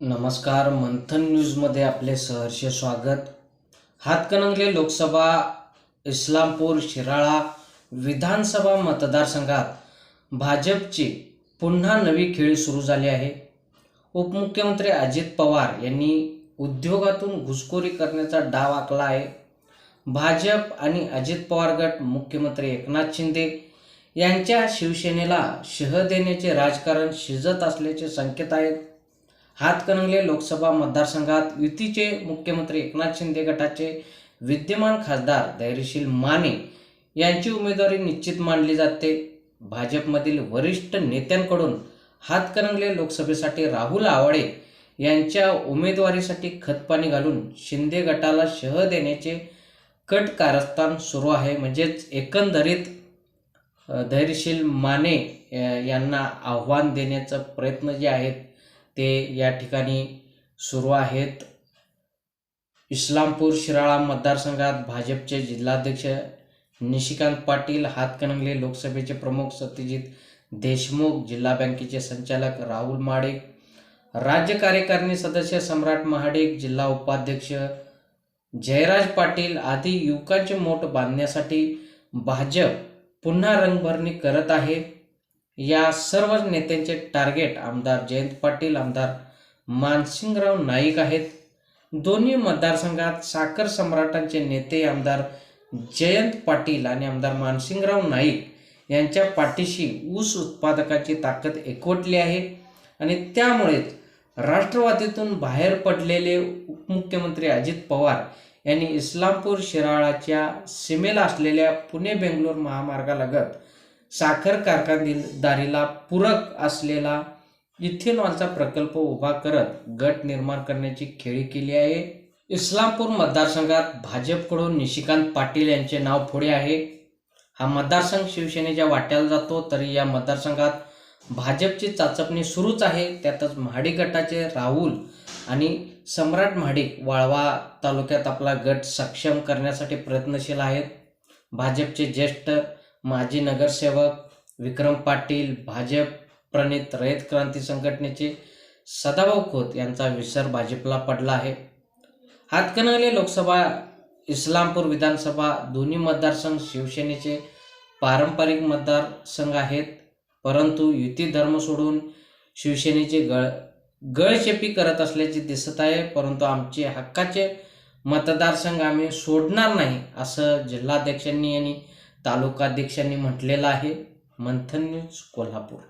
नमस्कार मंथन न्यूजमध्ये आपले सहर्ष स्वागत. हातकणंगले लोकसभा इस्लामपूर शिराळा विधानसभा मतदारसंघात भाजपची पुन्हा नवी खेळी सुरू झाली आहे. उपमुख्यमंत्री अजित पवार यांनी उद्योगातून घुसखोरी करण्याचा डाव आखला आहे. भाजप आणि अजित पवार गट मुख्यमंत्री एकनाथ शिंदे यांच्या शिवसेनेला शह देण्याचे राजकारण शिजत असल्याचे संकेत आहेत. हातकणंगले लोकसभा मतदारसंघात युतीचे मुख्यमंत्री एकनाथ शिंदे गटाचे विद्यमान खासदार धैर्यशील माने यांची उमेदवारी निश्चित मानली जाते. भाजपमधील वरिष्ठ नेत्यांकडून हातकणंगले लोकसभेसाठी राहुल आवाडे यांच्या उमेदवारीसाठी खतपाणी घालून शिंदे गटाला शह देण्याचे कट कारस्थान सुरू आहे. म्हणजेच एकंदरीत धैर्यशील माने यांना आव्हान देण्याचा प्रयत्न जे आहेत ते या ठिकाणी सुरू आहेत. इस्लामपूर शिराळा मतदारसंघात भाजपचे जिल्हाध्यक्ष निशिकांत पाटील हातकणंगले लोकसभेचे प्रमुख सत्यजित देशमुख जिल्हा बँकेचे संचालक राहुल माडिक राज्य कार्यकारिणी सदस्य सम्राट महाडिक जिल्हा उपाध्यक्ष जयराज पाटील आदी युवकांचे मोठ बांधण्यासाठी भाजप पुन्हा रंगभरणी करत आहे. या सर्व नेत्यांचे टार्गेट आमदार जयंत पाटील आमदार मानसिंगराव नाईक आहेत. दोन्ही मतदारसंघात साखर सम्राटांचे नेते आमदार जयंत पाटील आणि आमदार मानसिंगराव नाईक यांच्या पाठीशी ऊस उत्पादकाची ताकद एकवटली आहे आणि त्यामुळेच राष्ट्रवादीतून बाहेर पडलेले उपमुख्यमंत्री अजित पवार यांनी इस्लामपूर शिराळाच्या सीमेला असलेल्या पुणे बेंगलोर महामार्गालगत साखर कारखानदारीला पूरक असलेला इथेनॉलचा प्रकल्प उभा करत गट निर्माण करण्याची खेळी केली आहे. इस्लामपूर मतदारसंघात भाजपकडून निशिकांत पाटील यांचे नाव पुढे आहे. हा मतदारसंघ शिवसेनेच्या वाट्याला जातो तरी या मतदारसंघात भाजपची चाचपणी सुरूच आहे. त्यातच महाडी गटाचे राहुल आणि सम्राट महाडिक वाळवा तालुक्यात आपला गट सक्षम करण्यासाठी प्रयत्नशील आहेत. भाजपचे ज्येष्ठ माजी नगरसेवक विक्रम पाटील भाजप प्रणित रयत क्रांती संघटनेचे सदाभाऊ खोत यांचा विसर भाजपला पडला आहे. हातकणंगले लोकसभा इस्लामपूर विधानसभा दोन्ही मतदारसंघ शिवसेनेचे पारंपरिक मतदारसंघ आहेत. परंतु युती धर्म सोडून शिवसेनेचे गळ गळशेपी करत असल्याचे दिसत आहे. परंतु आमचे हक्काचे मतदारसंघ आम्ही सोडणार नाही असं जिल्हाध्यक्षांनी आणि तालुकाध्यक्षांनी म्हटलेलं आहे मंथन न्यूज कोल्हापूर.